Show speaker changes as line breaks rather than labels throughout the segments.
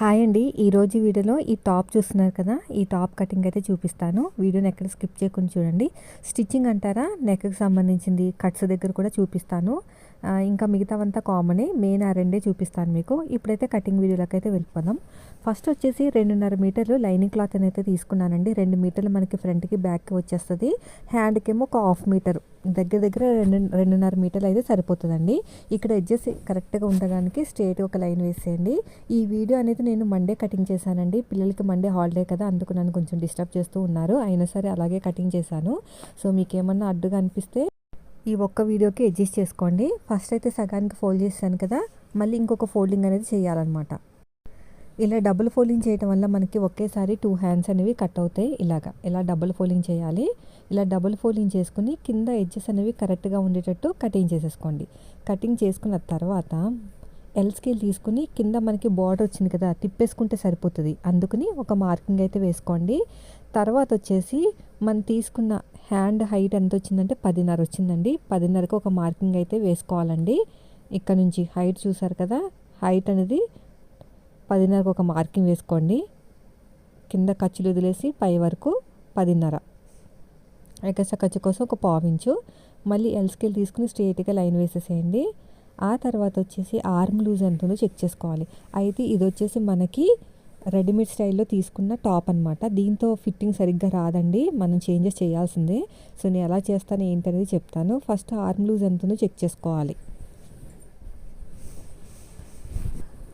Hi అండి. ఈరోజు వీడియోలో ఈ టాప్ చూస్తున్నారు కదా ఈ టాప్ కటింగ్ అయితే చూపిస్తాను. వీడియోని ఎక్కడ స్కిప్ చేయకుండా చూడండి. స్టిచ్చింగ్ అంటారా నెక్కి సంబంధించింది కట్స్ దగ్గర కూడా చూపిస్తాను. ఇంకా మిగతావంతా కామనే మెయిన్ ఆ రెండే చూపిస్తాను మీకు. ఇప్పుడైతే కటింగ్ వీడియోలోకి అయితే వెళ్ళిపోదాం. ఫస్ట్ వచ్చేసి రెండున్నర మీటర్లు లైనింగ్ క్లాత్ అని అయితే తీసుకున్నానండి. రెండు మీటర్లు మనకి ఫ్రంట్కి బ్యాక్కి వచ్చేస్తుంది. హ్యాండ్కేమో ఒక హాఫ్ మీటర్ దగ్గర దగ్గర రెండు రెండున్నర మీటర్లు అయితే సరిపోతుందండి. ఇక్కడ ఎడ్జెస్ కరెక్ట్గా ఉండడానికి స్ట్రేట్ ఒక లైన్ వేసేయండి. ఈ వీడియో అనేది నేను మండే కటింగ్ చేశానండి. పిల్లలకి మండే హాలిడే కదా అందుకు నన్ను కొంచెం డిస్టర్బ్ చేస్తూ ఉన్నారు. అయినా సరే అలాగే కటింగ్ చేశాను. సో మీకేమన్నా అడ్డుగా అనిపిస్తే ఈ ఒక్క వీడియోకి అడ్జస్ట్ చేసుకోండి. ఫస్ట్ అయితే సగానికి ఫోల్డ్ చేస్తాను కదా మళ్ళీ ఇంకొక ఫోల్డింగ్ అనేది చేయాలన్నమాట. ఇలా డబుల్ ఫోల్డింగ్ చేయడం వల్ల మనకి ఒకేసారి టూ హ్యాండ్స్ అనేవి కట్ అవుతాయి ఇలాగా. ఇలా డబుల్ ఫోల్డింగ్ చేయాలి. ఇలా డబుల్ ఫోల్డింగ్ చేసుకుని కింద ఎడ్జెస్ అనేవి కరెక్ట్గా ఉండేటట్టు కటింగ్ చేసేసుకోండి. కటింగ్ చేసుకున్న తర్వాత ఎల్ స్కేల్ తీసుకుని కింద మనకి బార్డర్ వచ్చింది కదా తిప్పేసుకుంటే సరిపోతుంది. అందుకని ఒక మార్కింగ్ అయితే వేసుకోండి. తర్వాత వచ్చేసి మనం తీసుకున్న హ్యాండ్ హైట్ ఎంత వచ్చిందంటే పదిన్నర వచ్చిందండి పదిన్నరకు ఒక మార్కింగ్ అయితే వేసుకోవాలండి. ఇక్కడ నుంచి హైట్ చూసారు కదా హైట్ అనేది పదిన్నరకు ఒక మార్కింగ్ వేసుకోండి. కింద ఖర్చులు వదిలేసి పై వరకు పదిన్నర. ఎగస ఖర్చు కోసం ఒక పావించు మళ్ళీ ఎల్ స్కేల్ తీసుకుని స్ట్రేట్గా లైన్ వేసేసేయండి. ఆ తర్వాత వచ్చేసి ఆర్మ్ లూజ్ ఎంత ఉందో చెక్ చేసుకోవాలి. అయితే ఇది వచ్చేసి మనకి రెడీమేడ్ స్టైల్లో తీసుకున్న టాప్ అనమాట దీంతో ఫిట్టింగ్ సరిగ్గా రాదండి. మనం చేంజెస్ చేయాల్సిందే. సో నేను ఎలా చేస్తాను ఏంటనేది చెప్తాను. ఫస్ట్ ఆర్మ్ లూజ్ ఎంత ఉందో చెక్ చేసుకోవాలి.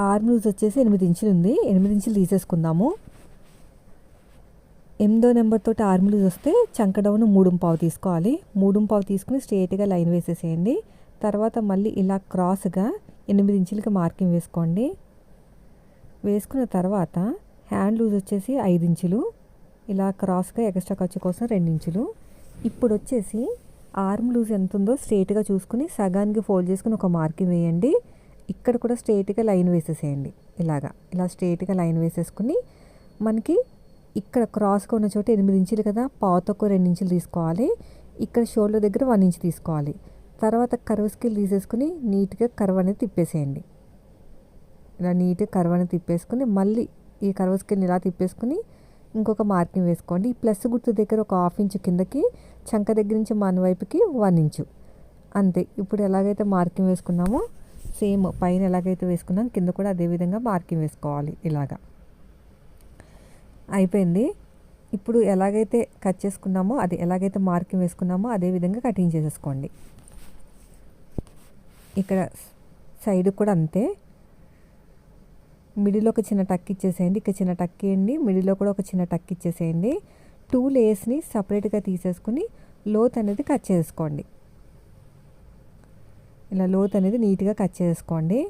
ఆర్మ్ లూజ్ వచ్చేసి ఎనిమిది ఇంచులు ఉంది. ఎనిమిది ఇంచులు తీసేసుకుందాము. ఎనిమిదో నెంబర్ తోటి ఆర్మ్ లూజ్ వస్తే చంక డౌన్ మూడు పావు తీసుకోవాలి. మూడు పావు తీసుకుని స్ట్రేట్గా లైన్ వేసేసేయండి. తర్వాత మళ్ళీ ఇలా క్రాస్గా ఎనిమిది ఇంచులకి మార్కింగ్ వేసుకోండి. వేసుకున్న తర్వాత హ్యాండ్ లూజ్ వచ్చేసి ఐదు ఇంచులు ఇలా క్రాస్గా ఎక్స్ట్రా ఖర్చు కోసం రెండు ఇంచులు. ఇప్పుడు వచ్చేసి ఆర్మ్ లూజ్ ఎంత ఉందో స్ట్రేట్గా చూసుకుని సగానికి ఫోల్డ్ చేసుకుని ఒక మార్కింగ్ వేయండి. ఇక్కడ కూడా స్ట్రేట్గా లైన్ వేసేసేయండి. ఇలాగా ఇలా స్ట్రేట్గా లైన్ వేసేసుకుని మనకి ఇక్కడ క్రాస్గా ఉన్న చోట ఎనిమిది ఇంచులు కదా పాతకు రెండు ఇంచులు తీసుకోవాలి. ఇక్కడ షోల్డర్ దగ్గర వన్ ఇంచ్ తీసుకోవాలి. తర్వాత కర్వ్ స్కిల్ తీసేసుకుని నీట్గా కర్వ్ అనేది తిప్పేసేయండి. ఇలా నీట్గా కర్వని తిప్పేసుకుని మళ్ళీ ఈ కర్వ స్కిన్ ఇలా తిప్పేసుకుని ఇంకొక మార్కింగ్ వేసుకోండి. ఈ ప్లస్ గుర్తు దగ్గర ఒక హాఫ్ ఇంచు కిందకి చంక దగ్గర నుంచి మన వైపుకి వన్ ఇంచు. అంతే. ఇప్పుడు ఎలాగైతే మార్కింగ్ వేసుకున్నామో సేమ్ పైన ఎలాగైతే వేసుకున్నాం కింద కూడా అదే విధంగా మార్కింగ్ వేసుకోవాలి ఇలాగా. అయిపోయింది. ఇప్పుడు ఎలాగైతే కట్ చేసుకున్నామో అది ఎలాగైతే మార్కింగ్ వేసుకున్నామో అదే విధంగా కటింగ్ చేసేసుకోండి. ఇక్కడ సైడ్ కూడా అంతే. మిడిల్లో ఒక చిన్న టక్ ఇచ్చేసేయండి. ఇక్కడ చిన్న టక్ వేయండి. మిడిల్లో కూడా ఒక చిన్న టక్ ఇచ్చేసేయండి. టూ లేయర్స్ని సపరేట్గా తీసేసుకుని లోత్ అనేది కట్ చేసుకోండి. ఇలా లోత్ అనేది నీట్గా కట్ చేసుకోండి.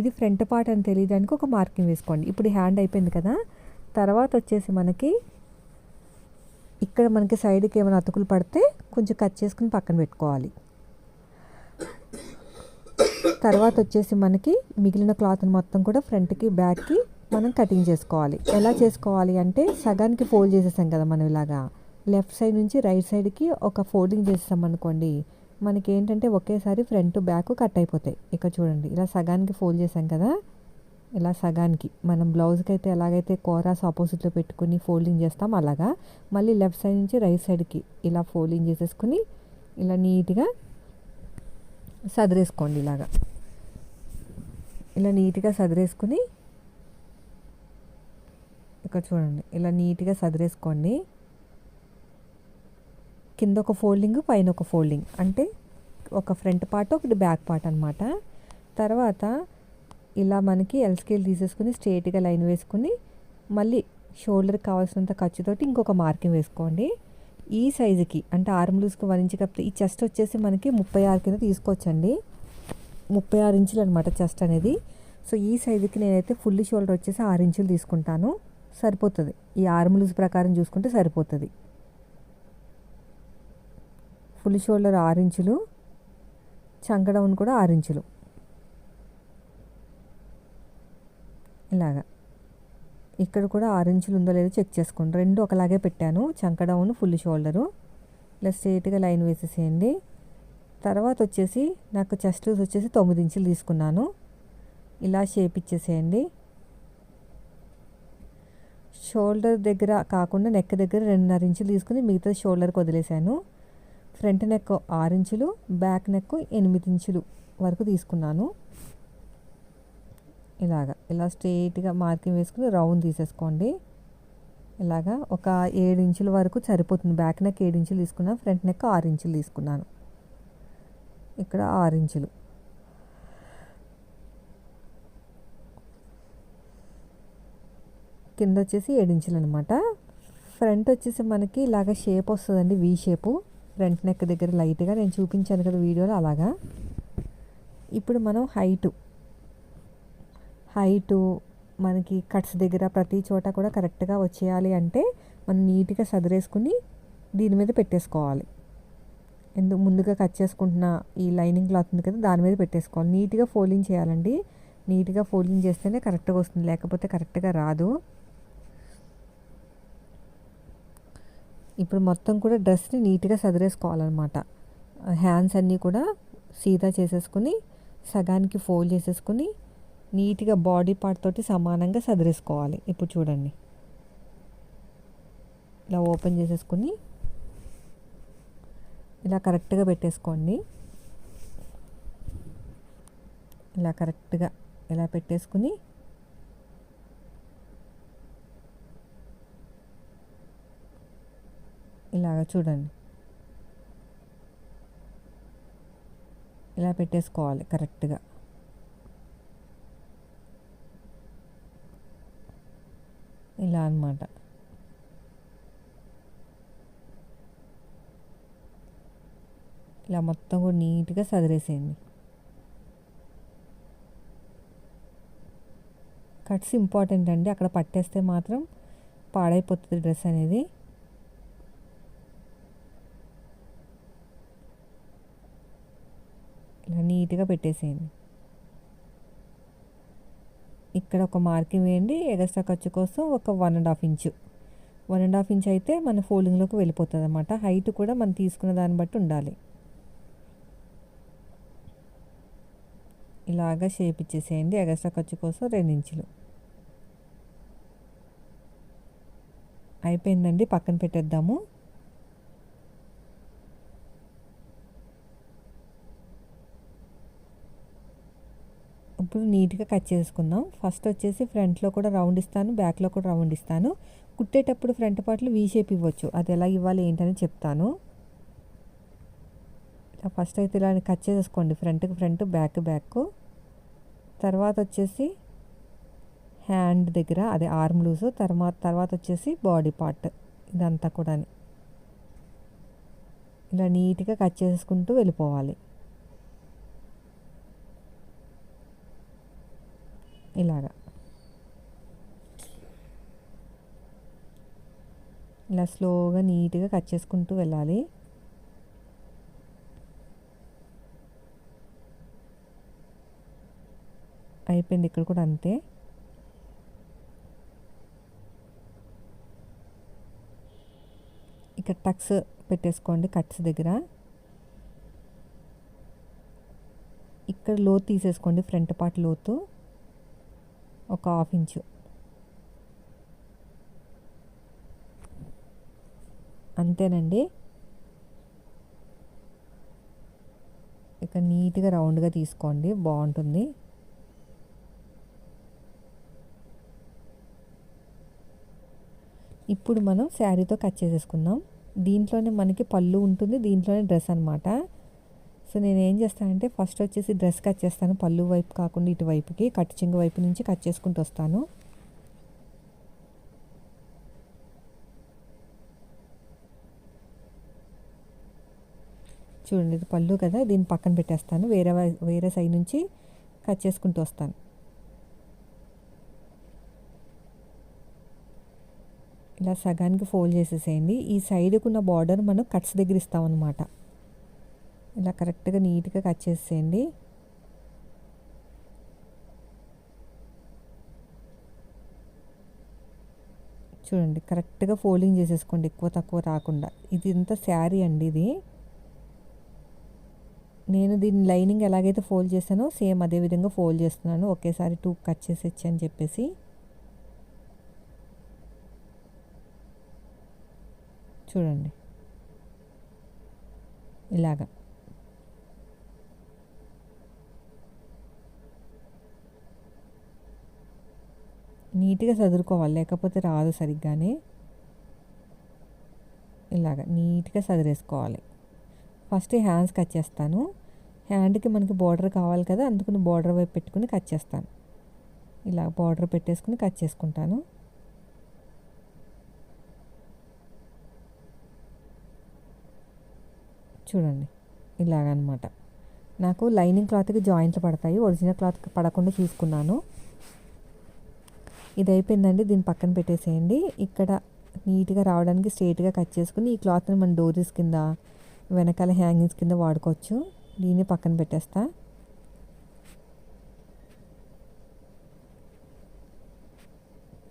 ఇది ఫ్రంట్ పార్ట్ అని తెలియడానికి ఒక మార్కింగ్ వేసుకోండి. ఇప్పుడు హ్యాండ్ అయిపోయింది కదా. తర్వాత వచ్చేసి మనకి ఇక్కడ మనకి సైడ్కి ఏమైనా అతుకులు పడితే కొంచెం కట్ చేసుకుని పక్కన పెట్టుకోవాలి. తర్వాత వచ్చేసి మనకి మిగిలిన క్లాత్ని మొత్తం కూడా ఫ్రంట్కి బ్యాక్కి మనం కటింగ్ చేసుకోవాలి. ఎలా చేసుకోవాలి అంటే సగానికి ఫోల్డ్ చేసేసాం కదా మనం ఇలాగా. లెఫ్ట్ సైడ్ నుంచి రైట్ సైడ్కి ఒక ఫోల్డింగ్ చేసేసాం అనుకోండి మనకి ఏంటంటే ఒకేసారి ఫ్రంట్ బ్యాక్ కట్ అయిపోతాయి ఇక్కడ చూడండి ఇలా సగానికి ఫోల్డ్ చేసాం కదా. ఇలా సగానికి మనం బ్లౌజ్కి అయితే ఎలాగైతే కోరాస్ ఆపోజిట్లో పెట్టుకుని ఫోల్డింగ్ చేస్తాం అలాగా మళ్ళీ లెఫ్ట్ సైడ్ నుంచి రైట్ సైడ్కి ఇలా ఫోల్డింగ్ చేసేసుకుని ఇలా నీట్గా సదిరేసుకోండి ఇలాగా. ఇలా నీట్గా సదిరేసుకుని ఇక్కడ చూడండి ఇలా నీట్గా సదిరేసుకోండి. కింద ఒక ఫోల్డింగ్ పైన ఒక ఫోల్డింగ్. అంటే ఒక ఫ్రంట్ పార్ట్ ఒకటి బ్యాక్ పార్ట్ అనమాట తర్వాత ఇలా మనకి ఎల్ స్కేల్ తీసేసుకుని స్ట్రేట్గా లైన్ వేసుకుని మళ్ళీ షోల్డర్కి కావాల్సినంత ఖర్చుతోటి ఇంకొక మార్కింగ్ వేసుకోండి. ఈ సైజుకి అంటే ఆర్మ్ లూజ్కి వన్ ఇంచ్ కాకపోతే ఈ చెస్ట్ వచ్చేసి మనకి ముప్పై ఆరు కింద తీసుకోవచ్చండి. ముప్పై ఆరు ఇంచులు అనమాట చెస్ట్ అనేది. సో ఈ సైజుకి నేనైతే ఫుల్ షోల్డర్ వచ్చేసి ఆరు ఇంచులు తీసుకుంటాను. సరిపోతుంది. ఈ ఆర్మ్ లూజ్ ప్రకారం చూసుకుంటే సరిపోతుంది. ఫుల్ షోల్డర్ ఆరు ఇంచులు చంకడౌన్ కూడా ఆరు ఇంచులు. ఇలాగా. ఇక్కడ కూడా ఆరు ఇంచులు ఉందో లేదో చెక్ చేసుకోండి. రెండు ఒకలాగే పెట్టాను. చంక డౌన్ ఫుల్ షోల్డరు ఇలా స్ట్రేట్గా లైన్ వేసేసేయండి. తర్వాత వచ్చేసి నాకు చెస్ట్ వచ్చేసి తొమ్మిది ఇంచులు తీసుకున్నాను. ఇలా షేప్ ఇచ్చేసేయండి. షోల్డర్ దగ్గర కాకుండా నెక్ దగ్గర రెండున్నర ఇంచులు తీసుకుని మిగతా షోల్డర్కి వదిలేశాను ఫ్రంట్ నెక్ ఆరు ఇంచులు బ్యాక్ నెక్ ఎనిమిది ఇంచులు వరకు తీసుకున్నాను. ఇలాగా ఇలా స్ట్రెయిట్గా మార్కింగ్ వేసుకుని రౌండ్ తీసేసుకోండి. ఇలాగా ఒక ఏడు ఇంచుల వరకు సరిపోతుంది. బ్యాక్ నెక్ ఏడు ఇంచులు తీసుకున్నాను ఫ్రంట్ నెక్ ఆరు ఇంచులు తీసుకున్నాను. ఇక్కడ ఆరు ఇంచులు. కింద వచ్చేసి ఏడు ఇంచులు అనమాట ఫ్రంట్ వచ్చేసి మనకి ఇలాగ షేప్ వస్తుందండి వీ షేపు. ఫ్రంట్ నెక్ దగ్గర లైట్గా నేను చూపించాను కదా వీడియోలో అలాగా. ఇప్పుడు మనం హైటు. హైటు మనకి కట్స్ దగ్గర ప్రతి చోట కూడా కరెక్ట్గా వచ్చేయాలి అంటే మనం నీట్గా సదిరేసుకుని దీని మీద పెట్టేసుకోవాలి. ఎందుకు ముందుగా కట్ చేసుకుంటున్న ఈ లైనింగ్ క్లాత్ ఉంది కదా దాని మీద పెట్టేసుకోవాలి. నీట్గా ఫోల్డింగ్ చేయాలండి. నీట్గా ఫోల్డింగ్ చేస్తేనే కరెక్ట్గా వస్తుంది. లేకపోతే కరెక్ట్గా రాదు. ఇప్పుడు మొత్తం కూడా డ్రెస్ని నీట్గా సదిరేసుకోవాలన్నమాట. హ్యాండ్స్ అన్నీ కూడా సీదా చేసేసుకుని సగానికి ఫోల్డ్ చేసేసుకుని నీట్గా బాడీ పార్ట్ తోటి సమానంగా సదిరేసుకోవాలి. ఇప్పుడు చూడండి. ఇలా ఓపెన్ చేసేసుకుని ఇలా కరెక్ట్గా పెట్టేసుకోండి. ఇలా కరెక్ట్గా ఇలా పెట్టేసుకుని ఇలాగ చూడండి. ఇలా పెట్టేసుకోవాలి కరెక్ట్గా. ఇలా అనమాట ఇలా మొత్తం కూడా నీట్గా సదిరేసేయండి. కట్స్ ఇంపార్టెంట్ అండి. అక్కడ పట్టేస్తే మాత్రం పాడైపోతుంది డ్రెస్ అనేది. ఇలా నీట్గా పెట్టేసేయండి. ఇక్కడ ఒక మార్కింగ్ వేయండి ఎగస్ట్రా ఖర్చు కోసం ఒక one and half inch one and half inch అయితే మన ఫోల్డింగ్లోకి వెళ్ళిపోతుంది అనమాట హైట్ కూడా మనం తీసుకున్న దాన్ని బట్టి ఉండాలి. ఇలాగా షేప్ ఇచ్చేసేయండి ఎగస్ట్రా ఖర్చు కోసం రెండు ఇంచులు అయిపోయిందండి పక్కన పెట్టేద్దాము. ఇప్పుడు నీట్గా కట్ చేసుకుందాం. ఫస్ట్ వచ్చేసి ఫ్రంట్లో కూడా రౌండ్ ఇస్తాను బ్యాక్లో కూడా రౌండ్ ఇస్తాను. కుట్టేటప్పుడు ఫ్రంట్ పార్ట్లు వీ షేప్ ఇవ్వచ్చు. అది ఎలా ఇవ్వాలి ఏంటని చెప్తాను. ఇలా ఫస్ట్ అయితే ఇలా కట్ చేసేసుకోండి ఫ్రంట్కి ఫ్రంట్ బ్యాక్ బ్యాక్ తర్వాత వచ్చేసి హ్యాండ్ దగ్గర అదే ఆర్మ్ లూజ్ తర్వాత తర్వాత వచ్చేసి బాడీ పార్ట్ ఇదంతా కూడా ఇలా నీట్గా కట్ చేసుకుంటూ వెళ్ళిపోవాలి. ఇలాగా. ఇలా స్లోగా నీట్గా కట్ చేసుకుంటూ వెళ్ళాలి. అయిపోయింది ఇక్కడ కూడా అంతే. ఇక్కడ టక్స్ పెట్టేసుకోండి కట్స్ దగ్గర. ఇక్కడ లోతు తీసేసుకోండి ఫ్రంట్ పార్ట్ లోతు. ఒక హాఫ్ ఇంచు. అంతేనండి. ఇక నీట్గా రౌండ్గా తీసుకోండి బాగుంటుంది. ఇప్పుడు మనం శారీతో కట్ చేసేసుకుందాం. దీంట్లోనే మనకి పళ్ళు ఉంటుంది దీంట్లోనే డ్రెస్ అనమాట సో నేను ఏం చేస్తానంటే ఫస్ట్ వచ్చేసి డ్రెస్ కట్ చేస్తాను. పళ్ళు వైపు కాకుండా ఇటువైపుకి కట్ చెంగు వైపు నుంచి కట్ చేసుకుంటూ వస్తాను. చూడండి ఇది పళ్ళు కదా దీన్ని పక్కన పెట్టేస్తాను. వేరే వేరే సైడ్ నుంచి కట్ చేసుకుంటూ వస్తాను. ఇలా సగానికి ఫోల్డ్ చేసేసేయండి. ఈ సైడ్కున్న బార్డర్ మనం కట్స్ దగ్గర ఇస్తామన్నమాట. ఇలా కరెక్ట్గా నీట్గా కట్ చేసేయండి. చూడండి కరెక్ట్గా ఫోల్డింగ్ చేసేసుకోండి ఎక్కువ తక్కువ రాకుండా. ఇది ఇంత శారీ అండి ఇది. నేను దీని లైనింగ్ ఎలాగైతే ఫోల్డ్ చేశానో సేమ్ అదే విధంగా ఫోల్డ్ చేస్తున్నాను. ఒకేసారి టూ కట్ చేసేచ్చి అని చెప్పేసి. చూడండి. ఇలాగా. నీట్గా చదువుకోవాలి లేకపోతే రాదు సరిగ్గానే. ఇలాగ నీట్గా చదివేసుకోవాలి ఫస్ట్ హ్యాండ్స్ కట్ చేస్తాను. హ్యాండ్కి మనకి బార్డర్ కావాలి కదా అందుకని బార్డర్ వైపు పెట్టుకుని కట్ చేస్తాను. ఇలా బార్డర్ పెట్టేసుకుని కట్ చేసుకుంటాను. చూడండి ఇలాగనమాట. నాకు లైనింగ్ క్లాత్కి జాయింట్లు పడతాయి. ఒరిజినల్ క్లాత్కి పడకుండా చూసుకున్నాను. ఇది అయిపోయిందండి దీన్ని పక్కన పెట్టేసేయండి. ఇక్కడ నీట్గా రావడానికి స్ట్రైట్గా కట్ చేసుకుని ఈ క్లాత్ని మన డోరీస్ కింద వెనకాల హ్యాంగింగ్స్ కింద వాడుకోవచ్చు. దీన్ని పక్కన పెట్టేస్తా.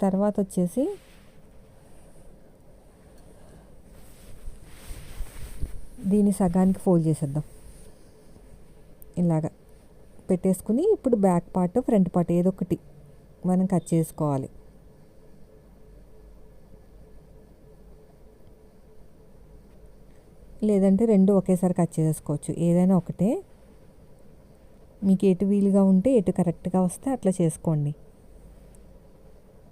తర్వాత వచ్చేసి దీన్ని సగానికి ఫోల్డ్ చేసేద్దాం. ఇలాగా పెట్టేసుకుని ఇప్పుడు బ్యాక్ పార్ట్ ఫ్రంట్ పార్ట్ ఏదో ఒకటి. మనం కట్ చేసుకోవాలి. లేదంటే రెండు ఒకేసారి కట్ చేసుకోవచ్చు. ఏదైనా ఒకటే. మీకు ఎటు వీలుగా ఉంటే ఎటు కరెక్ట్గా వస్తే అట్లా చేసుకోండి.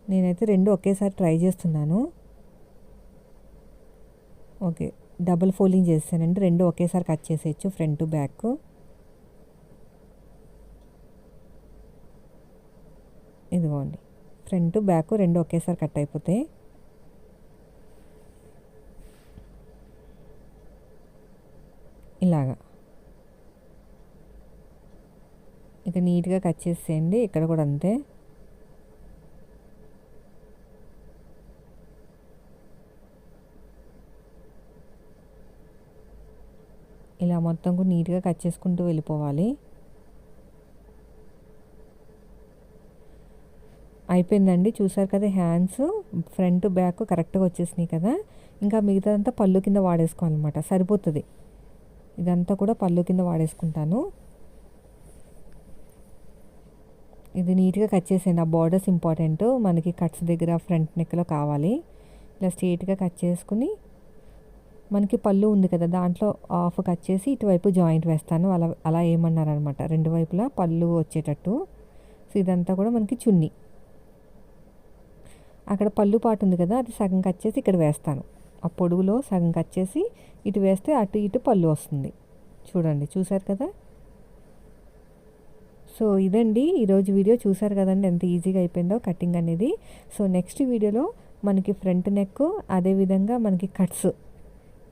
నేనైతే రెండు ఒకేసారి ట్రై చేస్తున్నాను. ఓకే. డబుల్ ఫోల్డింగ్ చేస్తానండి. రెండు ఒకేసారి కట్ చేసేయచ్చు ఫ్రంట్ బ్యాక్. ఇదిగోండి. ఫ్రంట్ బ్యాక్ రెండు ఒకేసారి కట్ అయిపోతాయి ఇలాగా. ఇక నీట్గా కట్ చేసేయండి. ఇక్కడ కూడా అంతే. ఇలా మొత్తం కూడా నీట్గా కట్ చేసుకుంటూ వెళ్ళిపోవాలి. అయిపోయిందండి. చూసారు కదా హ్యాండ్స్ ఫ్రంట్ బ్యాక్ కరెక్ట్గా వచ్చేసినాయి కదా. ఇంకా మిగతాదంతా పళ్ళు కింద వాడేసుకోవాలన్నమాట. సరిపోతుంది. ఇదంతా కూడా పళ్ళు కింద వాడేసుకుంటాను. ఇది నీట్గా కట్ చేసేయండి. ఆ బార్డర్స్ ఇంపార్టెంట్. మనకి కట్స్ దగ్గర ఫ్రంట్ నెక్లో కావాలి. ఇలా స్ట్రేట్గా కట్ చేసుకుని మనకి పళ్ళు ఉంది కదా దాంట్లో ఆఫ్ కట్ చేసి ఇటువైపు జాయింట్ వేస్తాను. అలా అలా ఏమన్నారనమాట రెండు వైపులా పళ్ళు వచ్చేటట్టు. సో ఇదంతా కూడా మనకి చున్నీ. అక్కడ పళ్ళు పాటు ఉంది కదా అది సగం కట్ చేసి ఇక్కడ వేస్తాను. ఆ పొడుగులో సగం కట్ చేసి ఇటు వేస్తే అటు ఇటు పళ్ళు వస్తుంది. చూడండి చూసారు కదా? సో ఇదండి. ఈరోజు వీడియో చూసారు కదండి ఎంత ఈజీగా అయిపోయిందో కటింగ్ అనేది. సో నెక్స్ట్ వీడియోలో మనకి ఫ్రంట్ నెక్ అదేవిధంగా మనకి కట్స్.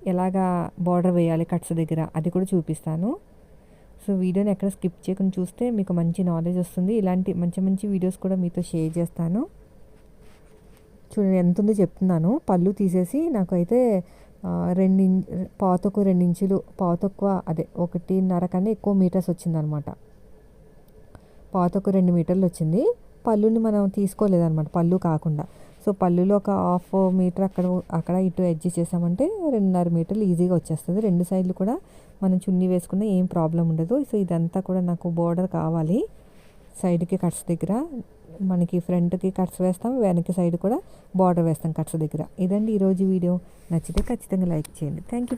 ఎలాగా బార్డర్ వేయాలి కట్స్ దగ్గర అది కూడా చూపిస్తాను. సో వీడియోని ఎక్కడ స్కిప్ చేయకుండా చూస్తే మీకు మంచి నాలెడ్జ్ వస్తుంది. ఇలాంటి మంచి మంచి వీడియోస్ కూడా మీతో షేర్ చేస్తాను. చూడండి ఎంత ఉందో చెప్తున్నాను. పళ్ళు తీసేసి నాకైతే రెండు పాతకు రెండు ఇంచులు పాతక్కువ అదే ఒకటిన్నర కన్నా ఎక్కువ మీటర్స్ వచ్చిందనమాట. పాతకు రెండు మీటర్లు వచ్చింది. పళ్ళుని మనం తీసుకోలేదన్నమాట పళ్ళు కాకుండా. సో పళ్ళులో ఒక హాఫ్ మీటర్ అక్కడ అక్కడ ఇటు అడ్జస్ట్ చేసామంటే రెండున్నర మీటర్లు ఈజీగా వచ్చేస్తుంది. రెండు సైడ్లు కూడా మనం చున్నీ వేసుకున్న ఏం ప్రాబ్లం ఉండదు. సో ఇదంతా కూడా నాకు బోర్డర్ కావాలి. సైడ్కి కట్స్ దగ్గర. మనకి ఫ్రంట్కి కట్స్ వేస్తాం వెనక సైడ్ కూడా బార్డర్ వేస్తాం కట్స్ దగ్గర. ఇదండి ఈరోజు వీడియో. నచ్చితే ఖచ్చితంగా లైక్ చేయండి. Thank you